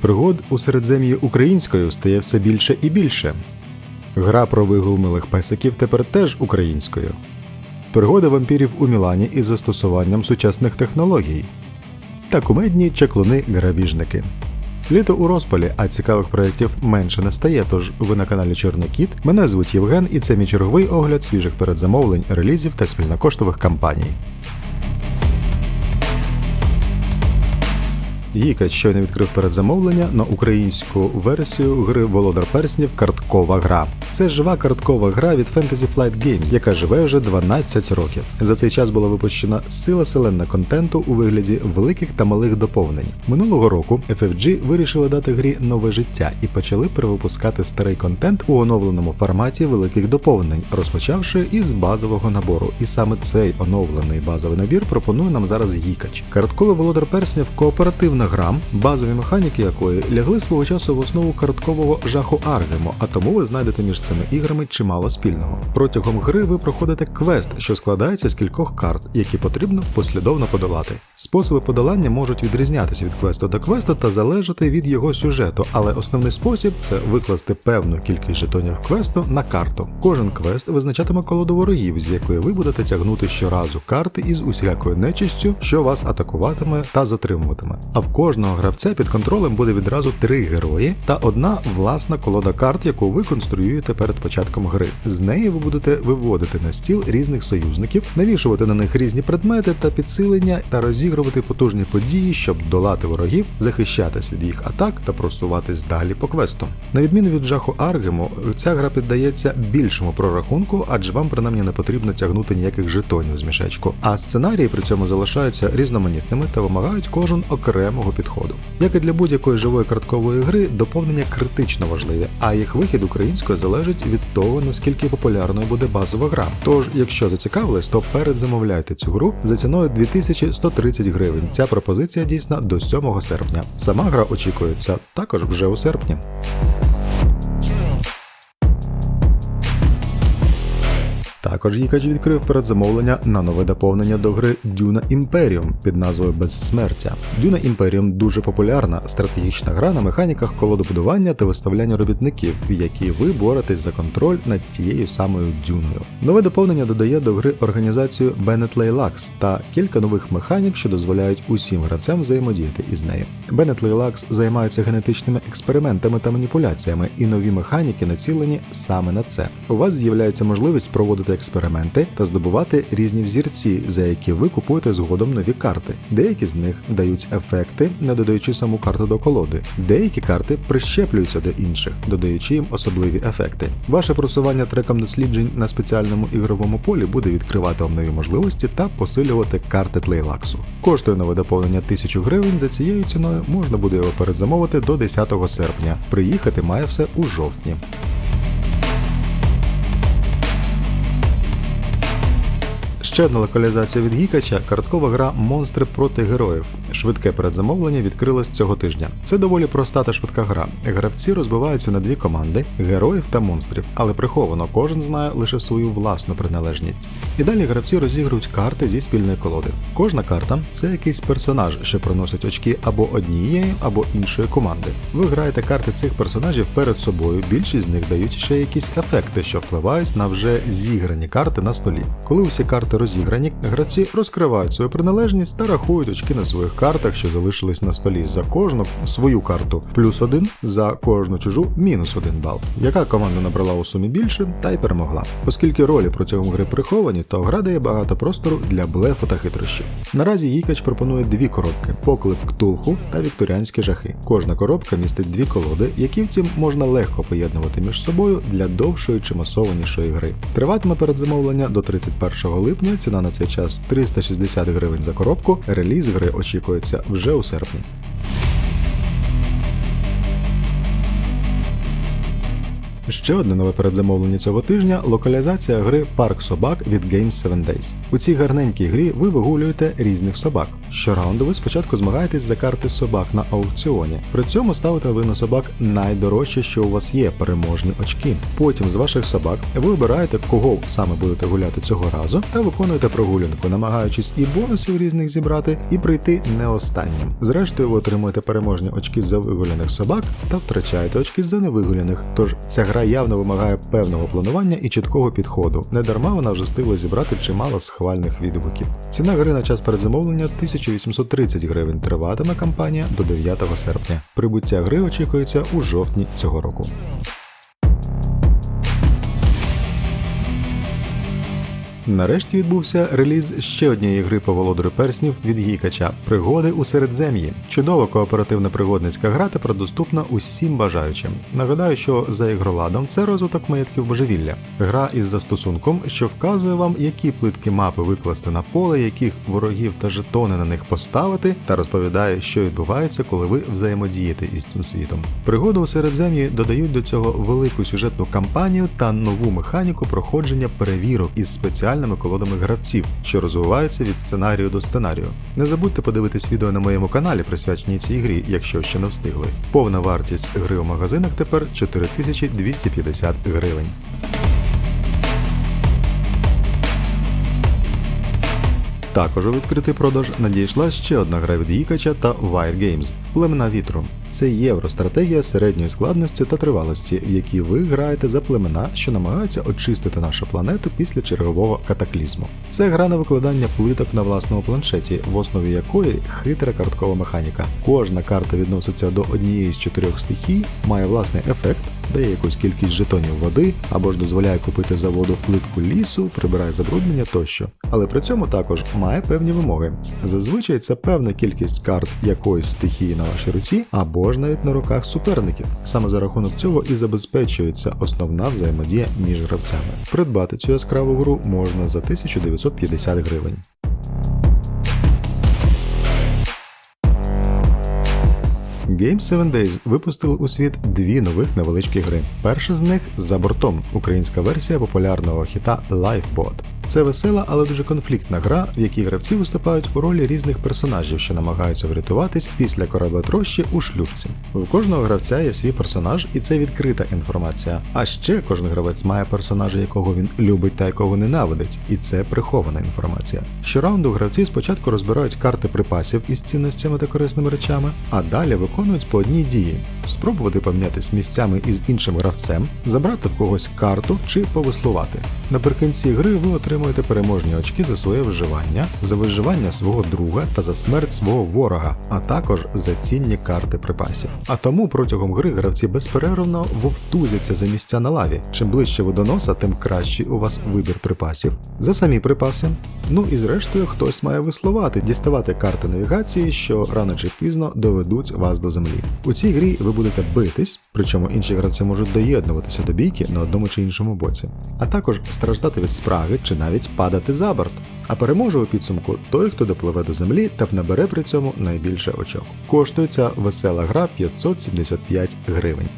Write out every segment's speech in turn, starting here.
Пригод у середзем'ї українською стає все більше і більше. Гра про вигул милих песиків тепер теж українською. Пригоди вампірів у Мілані із застосуванням сучасних технологій. Та кумедні чаклуни грабіжники. Літо у розпалі, а цікавих проєктів менше не стає. Тож ви на каналі Чорнокіт. Мене звуть Євген, і це мій черговий огляд свіжих передзамовлень, релізів та спільнокоштових кампаній. Гіка щойно відкрив передзамовлення на українську версію гри Володар Перснів Карткова гра. Це жива карткова гра від Fantasy Flight Games, яка живе вже 12 років. За цей час була випущена сила селена контенту у вигляді великих та малих доповнень. Минулого року FFG вирішили дати грі нове життя і почали перевипускати старий контент у оновленому форматі великих доповнень, розпочавши із базового набору. І саме цей оновлений базовий набір пропонує нам зараз Гікач. Картковий володар перснів кооперативна грам, базові механіки якої лягли свого часу в основу карткового жаху Аргемо, а тому ви знайдете між цими іграми чимало спільного. Протягом гри ви проходите квест, що складається з кількох карт, які потрібно послідовно подолати. Способи подолання можуть відрізнятися від квесту до квесту та залежати від його сюжету, але основний спосіб це викласти певну кількість жетонів квесту на карту. Кожен квест визначатиме колоду ворогів, з якої ви будете тягнути щоразу карти із усілякою нечистю, що вас атакуватиме та затримуватиме. А в кожного гравця під контролем буде відразу три герої та одна власна колода карт, яку ви конструюєте перед початком гри. З неї ви будете виводити на стіл різних союзників, навішувати на них різні предмети та підсилення та розігрувати потужні події, щоб долати ворогів, захищатись від їх атак та просуватись далі по квесту. На відміну від жаху Аргему, ця гра піддається більшому прорахунку, адже вам принаймні не потрібно тягнути ніяких жетонів з мішечку. А сценарії при цьому залишаються різноманітними та вимагають кожен окремого підходу. Як і для будь-якої живої карткової гри, доповнення критично важливі, а їх вихід українською залежить від того, наскільки популярною буде базова гра. Тож, якщо зацікавились, то передзамовляйте цю гру за ціною 2130 гривень. Ця пропозиція дійсна до 7 серпня. Сама гра очікується також вже у серпні. Також Гікач відкрив передзамовлення на нове доповнення до гри Дюна Імперіум під назвою Безсмертя. Дюна Імперіум дуже популярна стратегічна гра на механіках колодобудування та виставляння робітників, в якій ви боретесь за контроль над тією самою дюною. Нове доповнення додає до гри організацію Bennett Laylax та кілька нових механік, що дозволяють усім гравцям взаємодіяти із нею. Bennett Laylax займається генетичними експериментами та маніпуляціями, і нові механіки націлені саме на це. У вас з'являється можливість проводити експерименти та здобувати різні взірці, за які ви купуєте згодом нові карти. Деякі з них дають ефекти, не додаючи саму карту до колоди. Деякі карти прищеплюються до інших, додаючи їм особливі ефекти. Ваше просування треком досліджень на спеціальному ігровому полі буде відкривати вам нові можливості та посилювати карти тлейлаксу. Коштує нове доповнення 1000 гривень. За цією ціною можна буде його передзамовити до 10 серпня. Приїхати має все у жовтні. Ще одна локалізація від Гікача карткова гра Монстри проти героїв. Швидке передзамовлення відкрилось цього тижня. Це доволі проста та швидка гра. Гравці розбиваються на дві команди героїв та монстрів, але приховано кожен знає лише свою власну приналежність. І далі гравці розігрують карти зі спільної колоди. Кожна карта це якийсь персонаж, що приносить очки або однієї, або іншої команди. Ви граєте карти цих персонажів перед собою. Більшість з них дають ще якісь ефекти, що впливають на вже зіграні карти на столі. Коли усі карти розіграні, гравці розкривають свою приналежність та рахують очки на своїх картах, що залишились на столі. За кожну свою карту плюс один, за кожну чужу мінус один бал. Яка команда набрала у сумі більше, та й перемогла. Оскільки ролі протягом гри приховані, то гра дає багато простору для блефу та хитрощів. Наразі Гікач пропонує дві коробки: поклик Ктулху та вікторіанські жахи. Кожна коробка містить дві колоди, які втім можна легко поєднувати між собою для довшої чи масованішої гри. Триватиме передзамовлення до 31 липня. Ціна на цей час 360 гривень за коробку. Реліз гри очікується вже у серпні. Ще одне нове передзамовлення цього тижня локалізація гри Парк собак від Games 7 Days. У цій гарненькій грі ви вигулюєте різних собак. Щораунду ви спочатку змагаєтесь за карти собак на аукціоні. При цьому ставите ви на собак найдорожче, що у вас є переможні очки. Потім з ваших собак ви обираєте, кого саме будете гуляти цього разу, та виконуєте прогулянку, намагаючись і бонусів різних зібрати, і прийти не останнім. Зрештою, ви отримуєте переможні очки за вигуляних собак та втрачаєте очки за невигуляних. Тож ця гра явно вимагає певного планування і чіткого підходу. Недарма вона вже встигла зібрати чимало схвальних відгуків. Ціна гри на час передзамовлення 1830 гривень. Триватиме кампанія до 9 серпня. Прибуття гри очікується у жовтні цього року. Нарешті відбувся реліз ще однієї гри по володарю перснів від Гікача Пригоди у Середзем'ї. Чудова кооперативна пригодницька гра тепер доступна усім бажаючим. Нагадаю, що за ігроладом це розвиток маєтків божевілля. Гра із застосунком, що вказує вам, які плитки мапи викласти на поле, яких ворогів та жетони на них поставити, та розповідає, що відбувається, коли ви взаємодієте із цим світом. Пригоди у Середзем'ї додають до цього велику сюжетну кампанію та нову механіку проходження перевірок із спеціальними колодами гравців, що розвиваються від сценарію до сценарію. Не забудьте подивитись відео на моєму каналі, присвяченій цій грі, якщо ще не встигли. Повна вартість гри у магазинах тепер 4250 гривень. Також у відкритий продаж надійшла ще одна гра від Їкача та Wire Games Племена вітру. Це євростратегія середньої складності та тривалості, в якій ви граєте за племена, що намагаються очистити нашу планету після чергового катаклізму. Це гра на викладання плиток на власному планшеті, в основі якої хитра карткова механіка. Кожна карта відноситься до однієї з чотирьох стихій, має власний ефект, дає якусь кількість жетонів води або ж дозволяє купити за воду плитку лісу, прибирає забруднення тощо. Але при цьому також має певні вимоги. Зазвичай це певна кількість карт якоїсь стихії на вашій руці або ж навіть на руках суперників. Саме за рахунок цього і забезпечується основна взаємодія між гравцями. Придбати цю яскраву гру можна за 1950 гривень. Game 7 Days випустили у світ дві нових невеличкі гри. Перша з них за бортом, українська версія популярного хіта Lifeboat. Це весела, але дуже конфліктна гра, в якій гравці виступають у ролі різних персонажів, що намагаються врятуватись після кораблетрощі у шлюбці. У кожного гравця є свій персонаж, і це відкрита інформація. А ще кожен гравець має персонажа, якого він любить та якого ненавидить, і це прихована інформація. Щораунду гравці спочатку розбирають карти припасів із цінностями та корисними речами, а далі виконують по одній дії: спробувати помінятись місцями із іншим гравцем, забрати в когось карту чи повеслувати. Наприкінці гри ви отримуєте переможні очки за своє виживання, за виживання свого друга та за смерть свого ворога, а також за цінні карти припасів. А тому протягом гри гравці безперервно вовтузяться за місця на лаві. Чим ближче ви до носа, тим кращий у вас вибір припасів. За самі припаси. Ну і зрештою хтось має веслувати, діставати карти навігації, що рано чи пізно доведуть вас до землі. У цій грі ви будете битись, причому інші гравці можуть доєднуватися до бійки на одному чи іншому боці, а також страждати від спраги чи навіть падати за борт. А переможе у підсумку той, хто допливе до землі та набере при цьому найбільше очок. Коштує ця весела гра 575 гривень.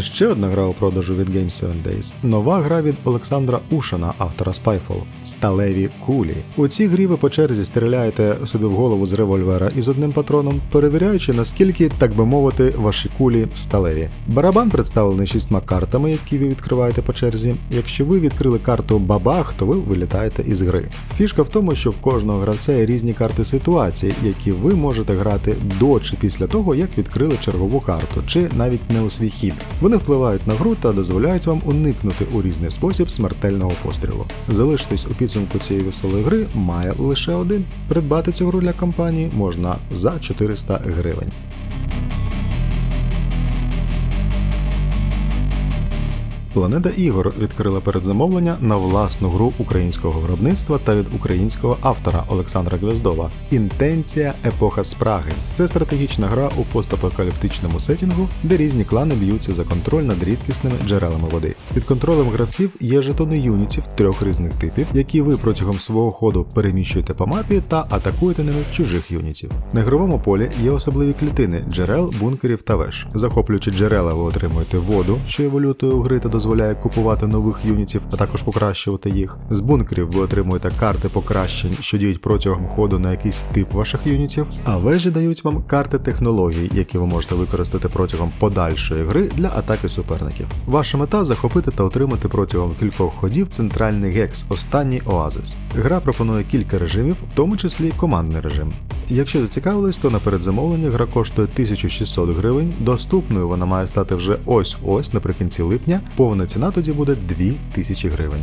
Ще одна гра у продажу від Game 7 Days. Нова гра від Олександра Ушана, автора Spyfall. Сталеві кулі. У цій грі ви по черзі стріляєте собі в голову з револьвера із одним патроном, перевіряючи наскільки, так би мовити, ваші кулі сталеві. Барабан представлений шістьма картами, які ви відкриваєте по черзі. Якщо ви відкрили карту Бабах, то ви вилітаєте із гри. Фішка в тому, що в кожного гравця є різні карти ситуації, які ви можете грати до чи після того, як відкрили чергову карту, чи навіть не у свій хід. Вони впливають на гру та дозволяють вам уникнути у різний спосіб смертельного пострілу. Залишитись у підсумку цієї веселої гри має лише один. Придбати цю гру для компанії можна за 400 гривень. Планета ігор відкрила передзамовлення на власну гру українського виробництва та від українського автора Олександра Гвяздова Інтенція епоха спраги. Це стратегічна гра у постапокаліптичному сетінгу, де різні клани б'ються за контроль над рідкісними джерелами води. Під контролем гравців є жетони юнітів трьох різних типів, які ви протягом свого ходу переміщуєте по мапі та атакуєте ними чужих юнітів. На ігровому полі є особливі клітини джерел, бункерів та веж. Захоплюючи джерела, ви отримуєте воду, що є валютою гри та дозволяє купувати нових юнітів, а також покращувати їх. З бункерів ви отримуєте карти покращень, що діють протягом ходу на якийсь тип ваших юнітів. А вежі дають вам карти технологій, які ви можете використати протягом подальшої гри для атаки суперників. Ваша мета захопити та отримати протягом кількох ходів центральний гекс, останній оазис. Гра пропонує кілька режимів, в тому числі командний режим. Якщо зацікавились, то на передзамовлення гра коштує 1600 гривень. Доступною вона має стати вже ось-ось наприкінці липня. Повна ціна тоді буде 2000 гривень.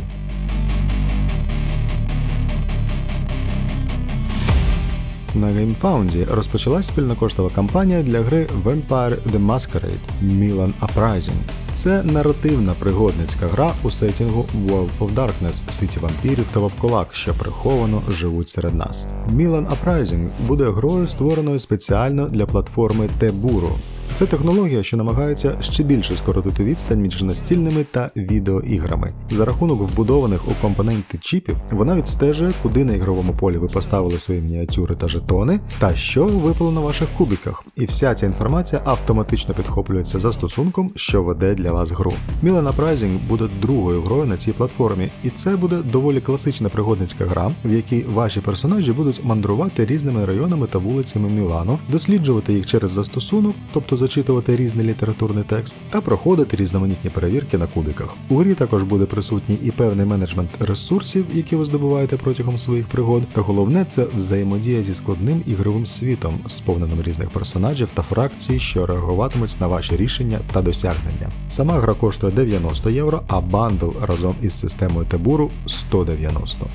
На GameFound розпочалась спільнокоштова кампанія для гри Vampire the Masquerade Milan Uprising. Це наративна пригодницька гра у сетінгу World of Darkness, світі вампірів та вовколак, що приховано живуть серед нас. Milan Uprising буде грою, створеною спеціально для платформи Teburo. Це технологія, що намагається ще більше скоротити відстань між настільними та відеоіграми. За рахунок вбудованих у компоненти чіпів, вона відстежує, куди на ігровому полі ви поставили свої мініатюри та жетони, та що випало на ваших кубиках. І вся ця інформація автоматично підхоплюється застосунком, що веде для вас гру. Millennium Uprising буде другою грою на цій платформі, і це буде доволі класична пригодницька гра, в якій ваші персонажі будуть мандрувати різними районами та вулицями Мілану, досліджувати їх через застосунок, тобто зачитувати різний літературний текст та проходити різноманітні перевірки на кубиках. У грі також буде присутній і певний менеджмент ресурсів, які ви здобуваєте протягом своїх пригод. Та головне це взаємодія зі складним ігровим світом, сповненим різних персонажів та фракцій, що реагуватимуть на ваші рішення та досягнення. Сама гра коштує 90 євро, а бандл разом із системою Тебуру 190.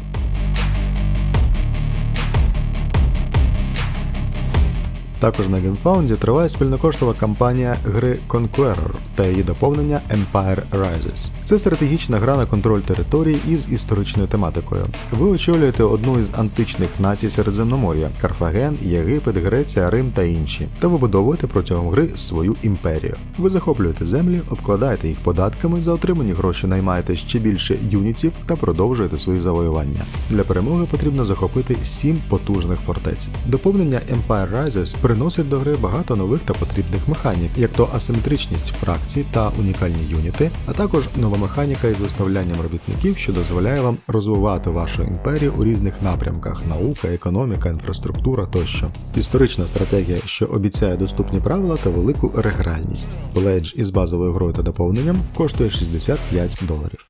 Також на GameFound триває спільнокоштова кампанія гри Conqueror та її доповнення Empire Rises. Це стратегічна гра на контроль територій із історичною тематикою. Ви очолюєте одну із античних націй Середземномор'я Карфаген, Єгипет, Греція, Рим та інші, та вибудовуєте протягом гри свою імперію. Ви захоплюєте землі, обкладаєте їх податками, за отримані гроші наймаєте ще більше юнітів та продовжуєте свої завоювання. Для перемоги потрібно захопити сім потужних фортець. Доповнення Empire Rises приносить до гри багато нових та потрібних механік, як то асиметричність фракцій та унікальні юніти, а також нова механіка із виставлянням робітників, що дозволяє вам розвивати вашу імперію у різних напрямках: наука, економіка, інфраструктура тощо. Історична стратегія, що обіцяє доступні правила та велику регральність. Пледж із базовою грою та доповненням коштує 65 доларів.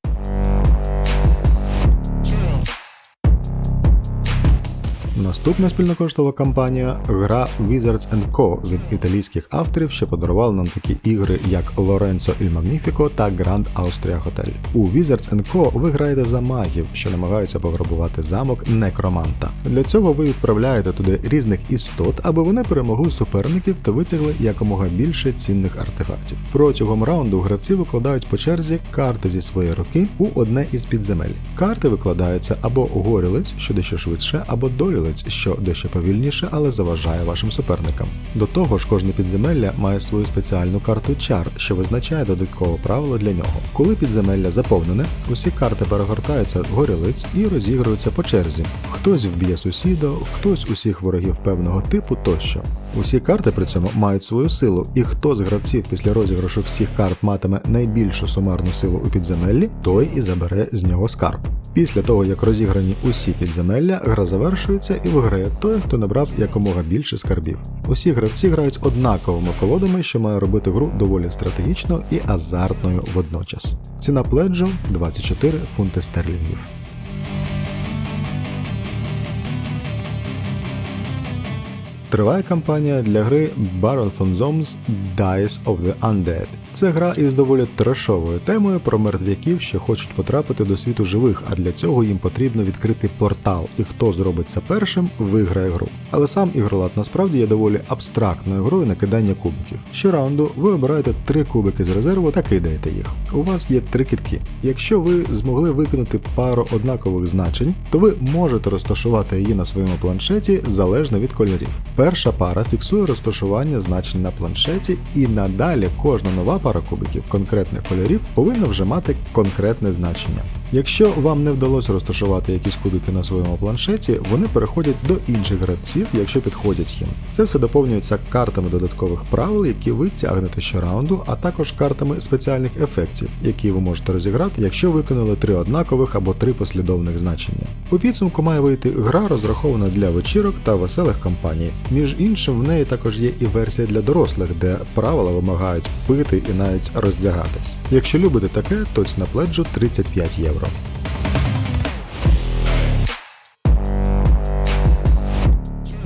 Наступна спільнокоштова кампанія гра Wizards Co. від італійських авторів, що подарували нам такі ігри, як Lorenzo il Magnifico та Grand Austria Hotel. У Wizards Co. ви граєте за магів, що намагаються пограбувати замок некроманта. Для цього ви відправляєте туди різних істот, аби вони перемогли суперників та витягли якомога більше цінних артефактів. Протягом раунду гравці викладають по черзі карти зі своєї руки у одне із підземель. Карти викладаються або горілиць, що дещо швидше, або долілиць, що дещо повільніше, але заважає вашим суперникам. До того ж, кожне підземелля має свою спеціальну карту чар, що визначає додаткове правило для нього. Коли підземелля заповнене, усі карти перегортаються горілиць і розігруються по черзі. Хтось вб'є сусіда, хтось усіх ворогів певного типу тощо. Усі карти при цьому мають свою силу, і хто з гравців після розіграшу всіх карт матиме найбільшу сумарну силу у підземеллі, той і забере з нього скарб. Після того, як розіграні усі підземелля, гра завершується і виграє той, хто набрав якомога більше скарбів. Усі гравці грають однаковими колодами, що має робити гру доволі стратегічно і азартною водночас. Ціна пледжу 24 фунти стерлінгів. Триває кампанія для гри Baron von Zom's Dice of the Undead. Це гра із доволі трешовою темою про мертвяків, що хочуть потрапити до світу живих, а для цього їм потрібно відкрити портал, і хто зробить це першим, виграє гру. Але сам ігролад насправді є доволі абстрактною грою на кидання кубиків. Щораунду ви обираєте три кубики з резерву та кидаєте їх. У вас є три кітки. Якщо ви змогли викинути пару однакових значень, то ви можете розташувати її на своєму планшеті залежно від кольорів. Перша пара фіксує розташування значень на планшеті, і надалі кожна нова пара кубиків конкретних кольорів повинна вже мати конкретне значення. Якщо вам не вдалося розташувати якісь кубики на своєму планшеті, вони переходять до інших гравців, якщо підходять їм. Це все доповнюється картами додаткових правил, які ви тягнете щораунду, а також картами спеціальних ефектів, які ви можете розіграти, якщо виконали три однакових або три послідовних значення. У підсумку має вийти гра, розрахована для вечірок та веселих компаній. Між іншим, в неї також є і версія для дорослих, де правила вимагають пити і навіть роздягатись. Якщо любите таке, то ціна пледжу 35 євро. euro.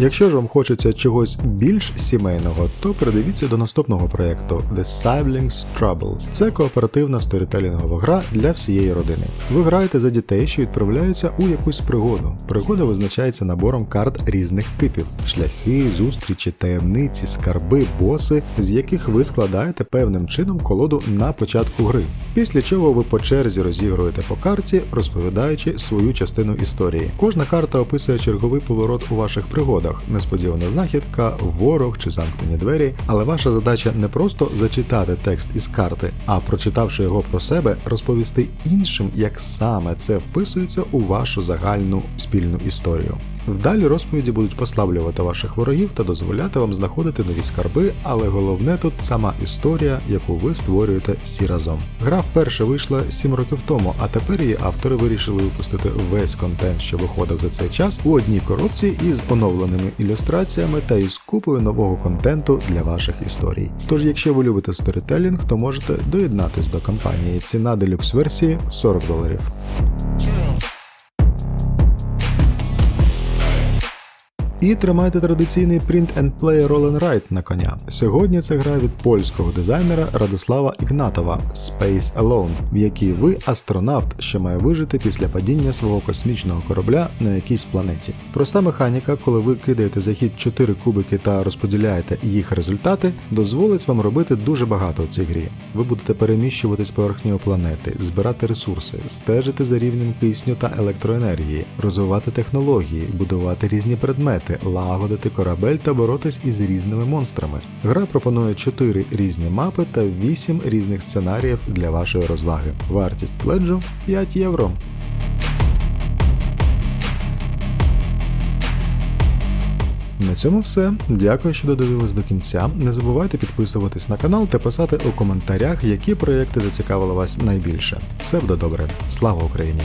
Якщо ж вам хочеться чогось більш сімейного, то передивіться до наступного проєкту The Siblings Trouble. Це кооперативна сторітелінгова гра для всієї родини. Ви граєте за дітей, що відправляються у якусь пригоду. Пригода визначається набором карт різних типів: шляхи, зустрічі, таємниці, скарби, боси, з яких ви складаєте певним чином колоду на початку гри. Після чого ви по черзі розігруєте по карті, розповідаючи свою частину історії. Кожна карта описує черговий поворот у ваших пригодах, несподівана знахідка, ворог чи замкнені двері. Але ваша задача не просто зачитати текст із карти, а прочитавши його про себе, розповісти іншим, як саме це вписується у вашу загальну спільну історію. Вдалі розповіді будуть послаблювати ваших ворогів та дозволяти вам знаходити нові скарби, але головне тут сама історія, яку ви створюєте всі разом. Гра вперше вийшла 7 років тому, а тепер її автори вирішили випустити весь контент, що виходив за цей час, у одній коробці із оновленими ілюстраціями та із купою нового контенту для ваших історій. Тож, якщо ви любите сторітелінг, то можете доєднатись до кампанії. Ціна делюкс версії 40 доларів. І тримайте традиційний print and play roll and write на коня. Сьогодні це гра від польського дизайнера Радослава Ігнатова Space Alone, в якій ви астронавт, що має вижити після падіння свого космічного корабля на якійсь планеті. Проста механіка, коли ви кидаєте за хід 4 кубики та розподіляєте їх результати, дозволить вам робити дуже багато у цій грі. Ви будете переміщуватись поверхнею планети, збирати ресурси, стежити за рівнем кисню та електроенергії, розвивати технології, будувати різні предмети лагодити корабель та боротись із різними монстрами. Гра пропонує 4 різні мапи та 8 різних сценаріїв для вашої розваги. Вартість пледжу 5 євро. На цьому все. Дякую, що додивились до кінця. Не забувайте підписуватись на канал та писати у коментарях, які проєкти зацікавили вас найбільше. Все буде добре. Слава Україні!